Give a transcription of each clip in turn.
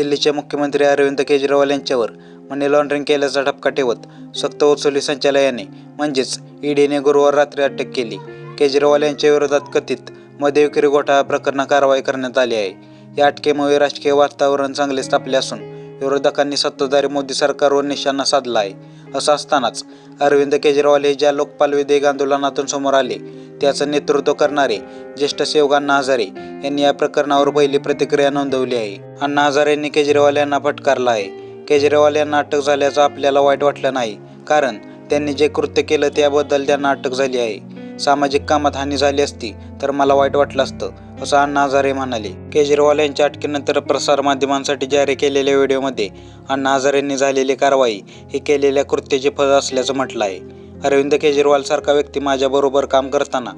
दिल्लीचे मुख्यमंत्री अरविंद केजरीवाल यांच्यावर मनी लॉन्ड्रिंग केल्याचा ठपका ठेवत सक्त वसुली संचालयाने म्हणजेच ईडीने गुरुवार रात्री अटक केली. केजरीवाल यांच्या विरोधात कथित मदेविक्री घोटाळा प्रकरणात कारवाई करण्यात आली आहे. या अटकेमुळे राजकीय वातावरण चांगलेच तापले असून विरोधकांनी सत्ताधारी मोदी सरकारवर निशाणा साधला आहे. असं असतानाच अरविंद केजरीवाल हे ज्या लोकपाल विधेयक आंदोलनातून समोर आले त्याचं नेतृत्व करणारे ज्येष्ठ सेवक अण्णा हजारे यांनी या प्रकरणावर पहिली प्रतिक्रिया नोंदवली आहे. अण्णा हजारे यांनी केजरीवाल यांना फटकारला आहे. केजरीवाल यांना अटक झाल्याचं आपल्याला वाईट वाटलं नाही कारण त्यांनी जे कृत्य केलं त्याबद्दल त्यांना अटक झाली आहे. सामाजिक कामात हानी झाली असती तर मला वाईट वाटलं असतं. असं अण्णा हजारे म्हणाले. केजरीवाल यांच्या अटकेनंतर प्रसारमाध्यमांसाठी जारी केलेल्या व्हिडिओमध्ये अण्णा हजारेंनी झालेली कारवाई ही केलेल्या कृत्याचे फळ असल्याचं म्हटलं आहे अरविंद केजरीवालसारखा व्यक्ती माझ्याबरोबर काम करताना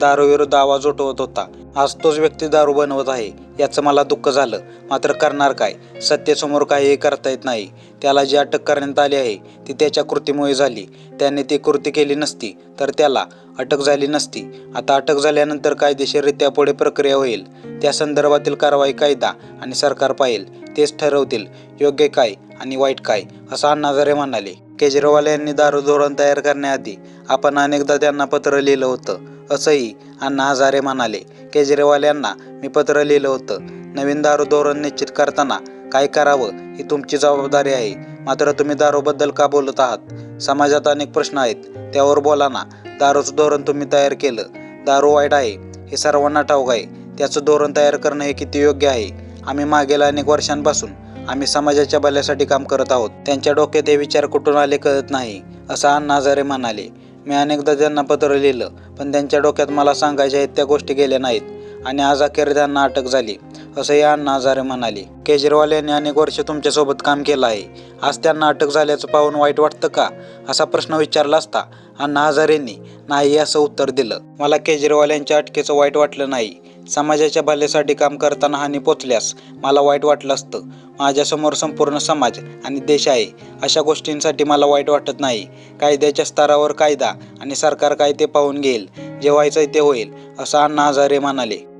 दारूविरुद्ध आवाज उठवत होता. आज तोच व्यक्ती दारू बनवत आहे याचं मला दुःख झालं. मात्र करणार काय? सत्तेसमोर काहीही करता येत नाही. त्याला जी अटक करण्यात आली आहे ती त्याच्या कृतीमुळे झाली. त्याने ती कृती केली नसती तर त्याला अटक झाली नसती. आता अटक झाल्यानंतर कायदेशीररित्या पुढे प्रक्रिया होईल. त्या संदर्भातील कारवाई कायदा आणि सरकार पाहिल. तेच ठरवतील योग्य काय आणि वाईट काय असं अण्णा म्हणाले. केजरीवाल यांनी दारू धोरण तयार करण्याआधी आपण अनेकदा त्यांना पत्र लिहिलं होतं. असंही अण्णा हजारे म्हणाले केजरीवाल यांना मी पत्र लिहिलं होतं. नवीन दारू धोरण निश्चित करताना काय करावं ही तुमची जबाबदारी आहे. मात्र तुम्ही दारूबद्दल का बोलत आहात? समाजात अनेक प्रश्न आहेत. त्यावर बोला ना. दारूचं धोरण तुम्ही तयार केलं. दारू वाईट आहे हे सर्वांना ठाऊक आहे. त्याचं धोरण तयार करणं हे किती योग्य आहे? आम्ही मागील अनेक वर्षांपासून आम्ही समाजाच्या भल्यासाठी काम करत आहोत. त्यांच्या डोक्यात हे विचार कुठून आले कळत नाही असं अण्णा हजारे म्हणाले. मी अनेकदा त्यांना पत्र लिहिलं पण त्यांच्या डोक्यात मला सांगायच्या आहेत त्या गोष्टी गेल्या नाहीत आणि आज अखेर त्यांना अटक झाली असंही अण्णा हजारे म्हणाले. केजरीवाल यांनी अनेक वर्ष तुमच्यासोबत काम केलं आहे. आज त्यांना अटक झाल्याचं पाहून वाईट वाटतं का? असा प्रश्न विचारला असता अण्णा हजारेंनी. नाही असं उत्तर दिलं. मला केजरीवाल यांच्या अटकेचं वाईट वाटलं नाही. समाजाच्या भल्यासाठी काम करताना हानी पोचल्यास मला वाईट वाटलं असतं. माझ्यासमोर संपूर्ण समाज आणि देश आहे अशा गोष्टींसाठी मला वाईट वाटत नाही. कायद्याच्या स्तरावर कायदा आणि सरकार काय ते पाहून घेईल जे व्हायचं ते होईल असं अण्णा हजारे म्हणाले.